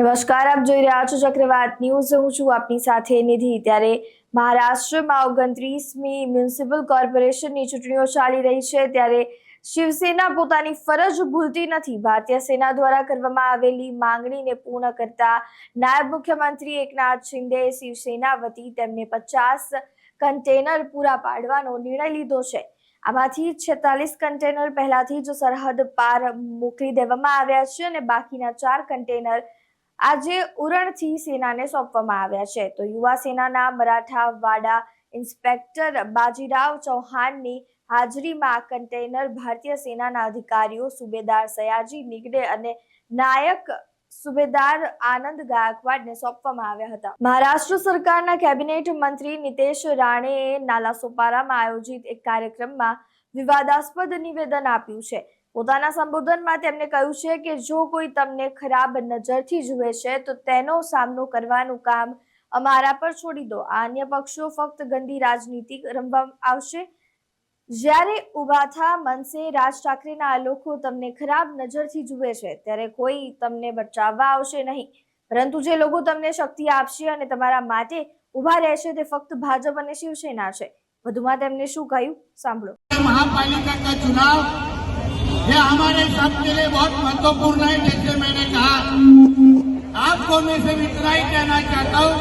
નમસ્કાર, આપ જોઈ રહ્યા છો ચક્રવાત ન્યૂઝ. હું છું આપની સાથે નિધિ. ત્યારે મહારાષ્ટ્રમાં ઓગણત્રીસમી મ્યુનિસિપલ કોર્પોરેશનની ચૂંટણીઓ ચાલી રહી છે. ત્યારે શિવસેના પોતાની ફરજ ભૂલતી નથી. ભારતીય સેના દ્વારા કરવામાં આવેલી માંગણીને પૂર્ણ કરતા નાયબ મુખ્યમંત્રી એકનાથ શિંદે શિવસેના વતી તેમને પચાસ કન્ટેનર પૂરા પાડવાનો નિર્ણય લીધો છે. આમાંથી છેતાલીસ કન્ટેનર પહેલાથી જ સરહદ પાર મોકલી દેવામાં આવ્યા છે અને બાકીના ચાર કન્ટેનર આજે ઉરણથી સેનાને સોંપવામાં આવ્યા છે. તો યુવા સેનાના મરાઠા વાડા ઇન્સ્પેક્ટર બાજીરાવ ચૌહાણની હાજરીમાં કન્ટેનર ભારતીય સેનાના અધિકારીઓ સુબેદાર સયાજી નિગડે અને નાયક સુબેદાર આનંદ ગાયકવાડને સોંપવામાં આવ્યા હતા. મહારાષ્ટ્ર સરકારના કેબિનેટ મંત્રી નિતેશ રાણેએ નાલાસોપારામાં આયોજિત એક કાર્યક્રમમાં વિવાદાસ્પદ નિવેદન આપ્યું છે. પોતાના સંબોધનમાં તેમણે કહ્યું છે કે જો કોઈ તમને ખરાબ નજરથી જુએ છે, તો તેનો સામનો કરવાનું કામ અમારા પર છોડી દો. આ અન્ય પક્ષો ફક્ત ગંદી રાજનીતિ રમવા આવશે. જ્યારે ઉભાથા મનસે રાજ ઠાકરેના લોકો તમને ખરાબ નજરથી જુએ છે, ત્યારે કોઈ તમને બચાવવા આવશે નહીં. પરંતુ જે લોકો તમને શક્તિ આપશે અને તમારા માટે ઊભા રહેશે, તે ફક્ત ભાજપ અને શિવસેના છે. વધુમાં તેમને શું કહ્યું? સાંભળો. મહાપાલિકા ચુનાવ ये हमारे सबके लिए बहुत महत्वपूर्ण है जैसे मैंने कहा। आपको मैं सिर्फ़ इतना ही कहना चाहता हूँ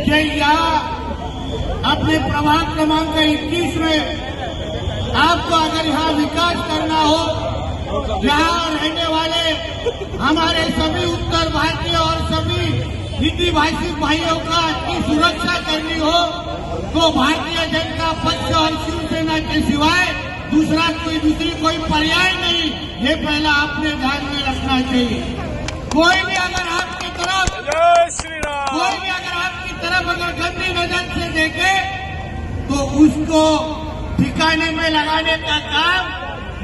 कि यहाँ अपने प्रभाग क्रमांक इक्कीस में आपको अगर यहाँ विकास करना हो, यहाँ रहने वाले हमारे सभी उत्तर भारतीय और सभी हिंदी भाषी भाइयों का की सुरक्षा करनी हो तो भारतीय जनता पक्ष और शिवसेना के सिवाय दूसरा कोई दूसरी कोई पर्याय नहीं। ये पहला आपने ध्यान में रखना चाहिए। कोई भी अगर आपकी तरफ़ श्री राम। कोई भी अगर आपकी तरफ़ अगर गंदी नज़र से देखे तो उसको ठिकाने में लगाने का काम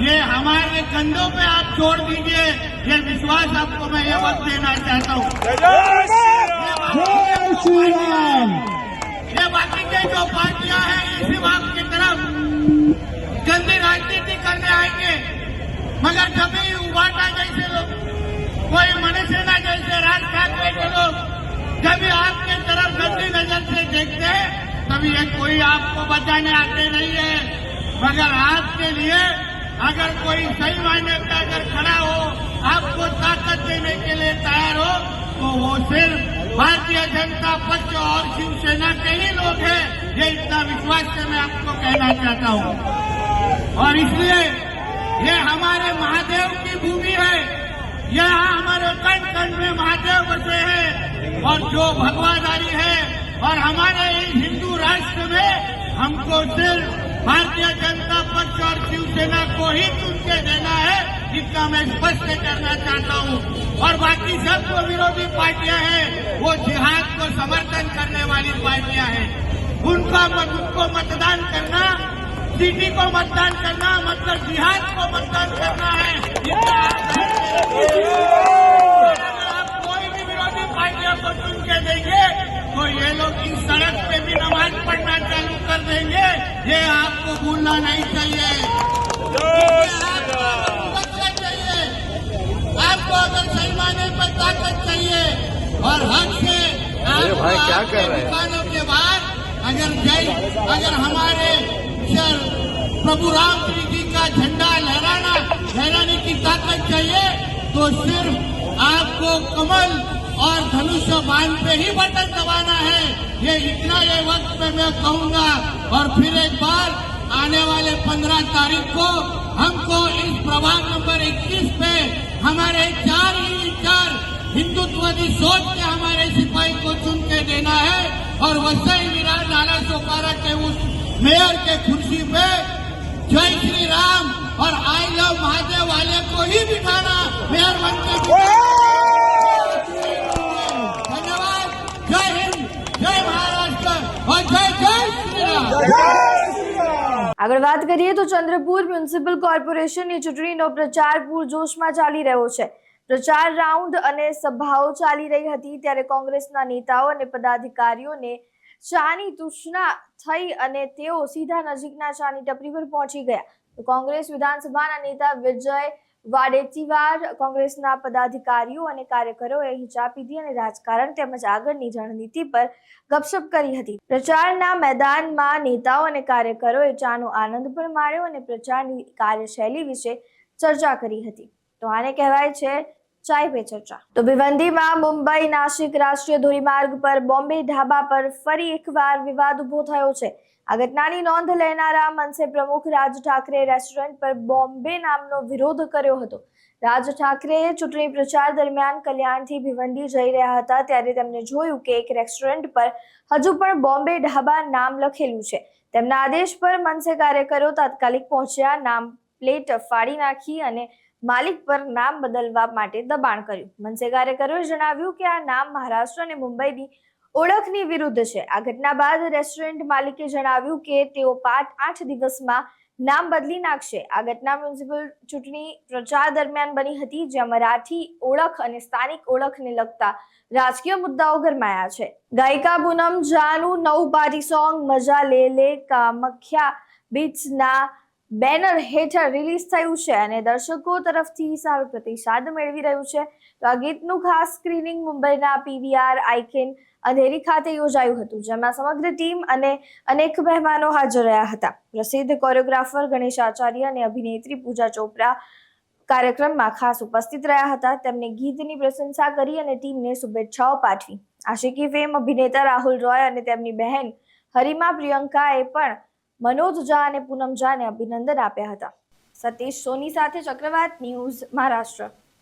ये हमारे कंधों पे आप छोड़ दीजिए। ये विश्वास आपको मैं ये वक्त देना चाहता हूँ। ये बाकी के जो पार्टियाँ हैं इसी बात की तरफ़ गंदी राजनीति करने आएँगे। मगर कभी उबाटा जैसे लोग, कोई मनसेना जैसे राज ठाकरे के लोग कभी आपके तरफ़ गंदी नज़र से देखते तभी ये कोई आपको बचाने आते नहीं है। मगर आपके लिए, अगर कोई सही मायने में अगर खड़ा हो, आपको ताकत देने के लिए तैयार हो तो वो सिर्फ़ भारतीय जनता पक्ष और शिवसेना के ही लोग हैं। ये इतना विश्वास से मैं आपको कहना चाहता हूँ। और इसलिए ये हमारे महादेव की भूमि है। यहाँ हमारे कण कण में महादेव बसे हैं और जो भगवादारी है और हमारे इस हिंदू राष्ट्र में हमको सिर्फ़ भारतीय जनता पक्ष और शिवसेना को ही चुन के देना है, इसका मैं स्पष्ट करना चाहता हूँ। और बाकी सब जो विरोधी पार्टियाँ हैं, वो जिहाद को समर्थन करने वाली पार्टियाँ हैं। उनका मत, उनको मतदान करना सिटी को मतदान करना मतलब बिहार को मतदान करना है। आप कोई भी विरोधी पार्टियों को चुन के देंगे तो ये लोग इस सड़क पे भी नमाज़ पढ़ना चालू कर देंगे। ये आपको भूलना नहीं चाहिए। आपको अगर सुरक्षा चाहिए आपको अगर सही मायने पर ताकत चाहिए और हक से आपको भाई क्या कर रहे हैं? दुकानों के बाद अगर जय अगर हमारे सर, प्रभु राम जी का झंडा लहराना, लहराने की ताकत चाहिए तो सिर्फ़ आपको कमल और धनुष्य बाण पे ही बटन दबाना है। ये इतना ये वक्त पे मैं कहूँगा, और फिर एक बार आने वाले पंद्रह तारीख को हमको इस प्रभाग नंबर 21 पे हमारे चार ही चार हिंदुत्ववादी सोच के हमारे सिपाही को चुन के देना है, और वसई विराट नाला सोपारा के उस मेयर के कुर्सी पे जय श्री राम और आई लव महादेव वाले को ही बिठाना मेयर बन के धन्यवाद जय हिंद जय महाराष्ट्र और जय जय श्री राम આગળ વાત કરીએ તો ચંદ્રપુર મ્યુનિસિપલ કોર્પોરેશનની ચૂંટણીનો પ્રચાર પૂરજોશમાં ચાલી રહ્યો છે પ્રચાર રાઉન્ડ અને સભાઓ ચાલી રહી હતી ત્યારે કોંગ્રેસના નેતાઓ અને પદાધિકારીઓને ચાની તુષ્ણા થઈ અને તેઓ સીધા નજીકના ચાની ટપરી પર પહોંચી ગયા. કોંગ્રેસ વિધાનસભાના નેતા વિજય વાડેતીવાર કોંગ્રેસના પદાધિકારીઓ અને કાર્યકરોએ હિંચા પીધી અને રાજકારણ તેમજ આગળની રણનીતિ પર ગપશપ કરી હતી. પ્રચારના મેદાનમાં નેતાઓ અને કાર્યકરોએ ચાનો આનંદ પણ માણ્યો અને પ્રચારની કાર્યશૈલી વિશે ચર્ચા કરી હતી. તો આને કહેવાય છે ચાય પે ચર્ચા. તો ભિવંદીમાં મુંબઈ નાસિક રાષ્ટ્રીય ધોરીમાર્ગ પર બોમ્બે ઢાબા પર ફરી એકવાર વિવાદ ઊભો થયો છે. આ ઘટનાની નોંધ લેનારા મનસે પ્રમુખ રાજ ઠાકરે રેસ્ટોરન્ટ પર બોમ્બે નામનો વિરોધ કર્યો હતો. રાજ ઠાકરેએ ચૂંટણી પ્રચાર દરમિયાન કલ્યાણથી ભિવંડી જઈ રહ્યા હતા ત્યારે તેમને જોયું કે એક રેસ્ટોરન્ટ પર હજુ પણ બોમ્બે ઢાબા નામ લખેલું છે. તેમના આદેશ પર મનસે કાર્યકરો તાત્કાલિક પહોંચ્યા, નામ પ્લેટ ફાડી નાખી અને માલિક પર નામ બદલવા માટે દબાણ કર્યું. મનસે કાર્યકરોએ જણાવ્યું કે આ નામ મહારાષ્ટ્ર અને મુંબઈની ઓળખની વિરુદ્ધ છે. આ ઘટના બાદ રેસ્ટોરન્ટ માલિકે જણાવ્યું કે તેઓ પાંચ આઠ દિવસમાં નામ બદલી નાખશે. આ ઘટના મ્યુનિસિપલ ચૂંટણી પ્રચાર દરમિયાન બની હતી, જ્યાં મરાઠી ઓળખ અને સ્થાનિક ઓળખને લગતા રાજકીય મુદ્દાઓ ગરમાયા છે. ગાયિકા પૂનમ જાનું નવું પાર્ટી સોંગ મજા લે લે, કામખ્યા બીટ્સના બેનર હેઠળ રિલીઝ થયું છે અને દર્શકો તરફથી સારો પ્રતિસાદ મેળવી રહ્યું છે. તો આ ગીતનું ખાસ સ્ક્રીનિંગ મુંબઈના પીવીઆર આઇકેન અંધેરી ખાતે યોજાયું હતું, જેમાં સમગ્ર ટીમ અને અનેક મહેમાનો હાજર રહ્યા હતા. પ્રસિદ્ધ કોરિયોગ્રાફર ગણેશ આચાર્ય અને અભિનેત્રી પૂજા ચોપરા કાર્યક્રમમાં ખાસ ઉપસ્થિત રહ્યા હતા. તેમણે ગીતની પ્રશંસા કરી અને ટીમને શુભેચ્છાઓ પાઠવી. આશિકી ફેમ અભિનેતા રાહુલ રોય અને તેમની બહેન હરિમા પ્રિયંકાએ પણ મનોજ ઝા અને પૂનમ ઝાને અભિનંદન આપ્યા હતા. સતીશ સોની સાથે ચક્રવાત ન્યૂઝ મહારાષ્ટ્ર.